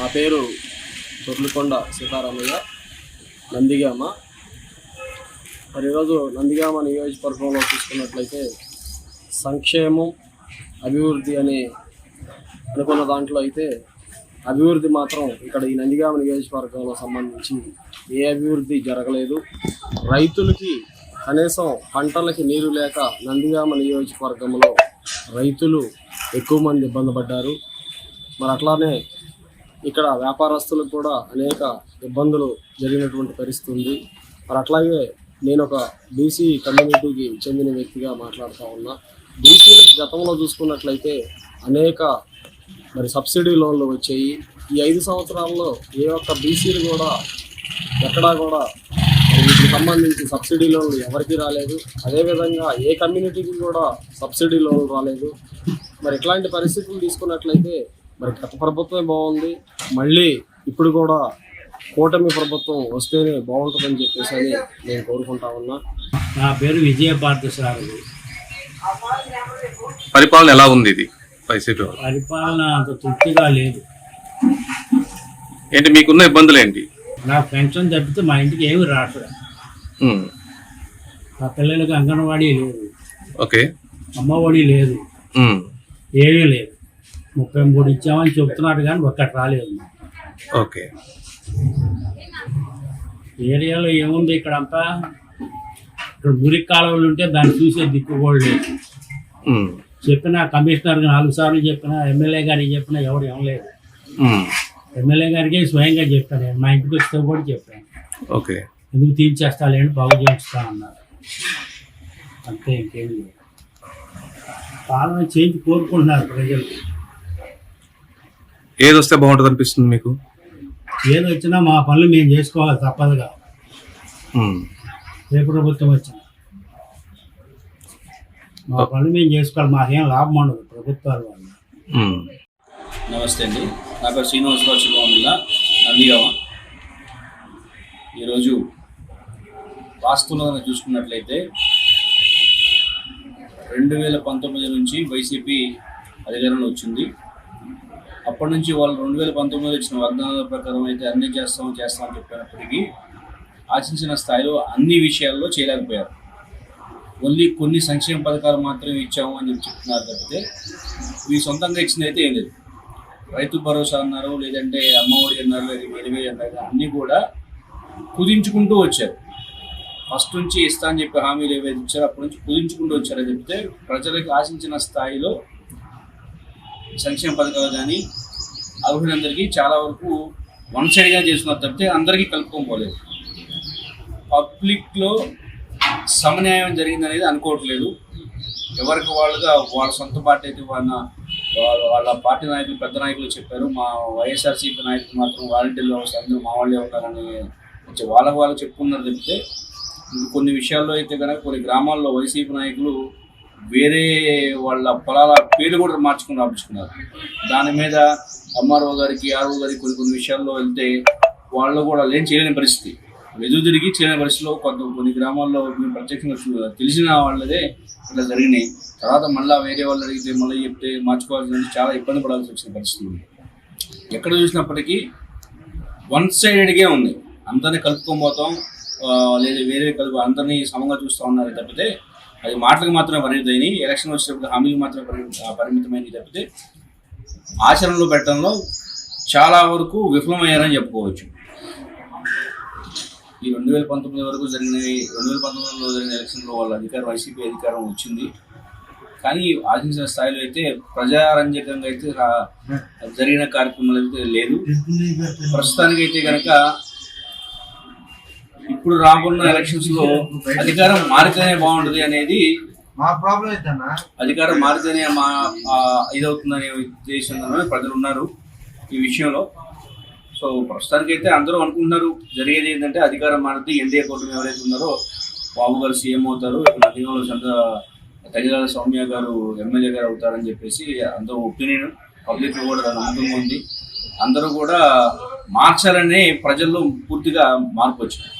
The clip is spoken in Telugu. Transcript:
నా పేరు దొర్లికొండ సీతారామయ్య నందిగామ. మరి ఈరోజు నందిగామ నియోజకవర్గంలో చూసుకున్నట్లయితే సంక్షేమం అభివృద్ధి అనే అనుకున్న దాంట్లో అయితే అభివృద్ధి మాత్రం ఇక్కడ ఈ నందిగామ నియోజకవర్గంలో సంబంధించి ఏ అభివృద్ధి జరగలేదు. రైతులకి కనీసం పంటలకి నీరు లేక నందిగామ నియోజకవర్గంలో రైతులు ఎక్కువ మంది ఇబ్బంది పడ్డారు. మరి అట్లానే ఇక్కడ వ్యాపారస్తులకు కూడా అనేక ఇబ్బందులు జరిగినటువంటి పరిస్థితి ఉంది. మరి అట్లాగే నేను ఒక బీసీ కమ్యూనిటీకి చెందిన వ్యక్తిగా మాట్లాడుతూ ఉన్నా. బీసీలకు గతంలో చూసుకున్నట్లయితే అనేక మరి సబ్సిడీ లోన్లు వచ్చాయి. ఈ ఐదు సంవత్సరాల్లో ఏ ఒక్క బీసీలు కూడా ఎక్కడా కూడా వీటికి సంబంధించి సబ్సిడీ లోన్లు ఎవరికీ రాలేదు. అదేవిధంగా ఏ కమ్యూనిటీకి కూడా సబ్సిడీ లోన్లు రాలేదు. మరి ఇట్లాంటి పరిస్థితులు తీసుకున్నట్లయితే మరి గత ప్రభుత్వమే బాగుంది. మళ్ళీ ఇప్పుడు కూడా కూటమి ప్రభుత్వం వస్తేనే బాగుంటుందని చెప్పేసి అని నేను కోరుకుంటా ఉన్నా. నా పేరు విజయ పార్థసారథి. పరిపాలన ఎలా ఉంది ఇది? వైసీపీ? పరిపాలన అంత తృప్తిగా లేదు. ఏంటి మీకున్న ఇబ్బందులు ఏంటి? నా పెన్షన్ తప్పితే మా ఇంటికి ఏమి రావట్లేదు. మా పిల్లలకి అంగన్వాడీ లేదు. ఓకే. అమ్మఒడి లేదు. ఏమీ లేదు. ముప్పై మూడు ఇచ్చామని చెప్తున్నారు కానీ ఒక్కటి రాలేదు. ఓకే. ఏరియాలో ఏముంది ఇక్కడ అంతా ఇక్కడ మురికి కాలువలు ఉంటే దాన్ని చూసే దిక్కు కూడా లేదు. ఉమ్, చెప్పిన కమిషనర్కి నాలుగు సార్లు చెప్పిన ఎమ్మెల్యే గారికి చెప్పిన ఎవరు ఏమలేదు ఎమ్మెల్యే గారికి స్వయంగా చెప్పాను నేను మా ఇంటికి వస్తే కూడా చెప్పాను. ఓకే. ఎందుకు తీర్చేస్తాలేంటి బాగు చేస్తా అన్నారు. అంతే ఇంకేం లేదు. పాలన చేంజ్ కోరుకుంటున్నారు ప్రజలు. ఏది వస్తే బాగుంటుంది అనిపిస్తుంది మీకు? ఏది వచ్చినా మా పనులు మేము చేసుకోవాలి తప్పదుగా. ఏ ప్రభుత్వం వచ్చినా మా పనులు మేము చేసుకోవాలి మాకేం లాభం ఉండదు ప్రభుత్వాల వల్ల. ఉమ్, నమస్తే అండి. నా పేరు శ్రీనివాసరావు శివమిల్ల నందిగామ. ఈరోజు వాస్తవంలో కనుక చూసుకున్నట్లయితే రెండు వేల పంతొమ్మిది నుంచి వైసీపీ అధికారంలో వచ్చింది. అప్పటి నుంచి వాళ్ళు రెండు వేల పంతొమ్మిదిలో ఇచ్చిన వాగ్దానాల ప్రకారం అయితే అన్ని చేస్తాం చేస్తామని చెప్పినప్పటికీ ఆశించిన స్థాయిలో అన్ని విషయాల్లో చేయలేకపోయారు. ఓన్లీ కొన్ని సంక్షేమ పథకాలు మాత్రమే ఇచ్చాము అని చెప్పి చెప్తున్నారు తప్పితే ఇవి సొంతంగా ఇచ్చింది అయితే ఏం లేదు. రైతు భరోసా అన్నారు లేదంటే అమ్మఒడి అన్నారు లేదా వేరే అన్నారు అన్నీ కూడా కుదించుకుంటూ వచ్చారు. ఫస్ట్ నుంచి ఇస్తా అని చెప్పి హామీలు ఏవైతే ఇచ్చారో అప్పటి నుంచి కుదించుకుంటూ వచ్చారని చెప్తే ప్రజలకు ఆశించిన స్థాయిలో సంక్షేమ పథకాలు కానీ అర్హులందరికీ చాలా వరకు వన్ సైడ్గా చేస్తున్నారు తప్పితే అందరికీ కలుపుకోపోలేదు పబ్లిక్లో సమన్యాయం జరిగిందనేది అనుకోవట్లేదు. ఎవరికి వాళ్ళుగా వాళ్ళ సొంత పార్టీ అయితే వాళ్ళ వాళ్ళ వాళ్ళ పార్టీ నాయకులు పెద్ద నాయకులు చెప్పారు. మా వైఎస్ఆర్సీపీ నాయకులు మాత్రం వాలంటీర్లు అందరూ మా వాళ్ళే ఉంటారని కొంచెం వాళ్ళకు వాళ్ళు చెప్పుకున్నారు చెప్తే కొన్ని విషయాల్లో అయితే కనుక కొన్ని గ్రామాల్లో వైసీపీ నాయకులు వేరే వాళ్ళ పొలాల పేర్లు కూడా మార్చుకుని రాపించుకున్నారు. దాని మీద ఎంఆర్ఓ గారికి ఆర్ఓ గారికి కొన్ని కొన్ని విషయాల్లో వెళ్తే వాళ్ళు కూడా లేని చేయలేని పరిస్థితి. ఎదురు తిరిగి చేయలేని పరిస్థితిలో కొంత కొన్ని గ్రామాల్లో మేము ప్రత్యక్షంగా తెలిసిన వాళ్ళదే ఇట్లా జరిగినాయి. తర్వాత మళ్ళీ వేరే వాళ్ళు అడిగితే మళ్ళీ చెప్తే మార్చుకోవాల్సి చాలా ఇబ్బంది పడాల్సి వచ్చిన పరిస్థితి ఉంది. ఎక్కడ చూసినప్పటికీ వన్ సైడెడ్గా ఉంది. అందరినీ కలుపుకొని పోతాం లేదా వేరే కలుపు అందరినీ సమంగా చూస్తూ ఉన్నారు తప్పితే అది మాటలకు మాత్రమే పరిమితమైనవి ఎలక్షన్ వచ్చినప్పుడు హామీలు మాత్రమే పరిమిత పరిమితమైనవి తప్పితే ఆచరణలో పెట్టడంలో చాలా వరకు విఫలమయ్యారని చెప్పుకోవచ్చు. ఈ రెండు వేల పంతొమ్మిది వరకు జరిగిన రెండు వేల పంతొమ్మిదిలో జరిగిన ఎలక్షన్లో వాళ్ళ అధికారం వైసీపీ అధికారం వచ్చింది. కానీ ఆశించిన స్థాయిలో అయితే ప్రజారంజకంగా అయితే జరిగిన కార్యక్రమాలు అయితే లేదు. ప్రస్తుతానికి అయితే కనుక ఇప్పుడు రాబోన్న ఎలక్షన్స్లో అధికారం మారితేనే బాగుంటుంది అనేది మా ప్రాబ్లం ఏంటన్నా? అధికారం మారితేనే మా ఇదవుతుందనే ఉద్దేశంలోనే ప్రజలు ఉన్నారు ఈ విషయంలో. సో ప్రస్తుతానికి అయితే అందరూ అనుకుంటున్నారు జరిగేది ఏంటంటే అధికారం మారితే ఎన్డీఏ కూటమి ఎవరైతే ఉన్నారో బాబు గారు సీఎం అవుతారు ఇక్కడ నదిగంలో సొంత తగిదాల సౌమ్య గారు ఎమ్మెల్యే గారు అవుతారని చెప్పేసి అందరూ ఒపీనియన్ పబ్లిక్ కూడా నమ్మకంగా ఉంది. అందరూ కూడా మార్చాలనే ప్రజల్లో పూర్తిగా మార్పు వచ్చింది.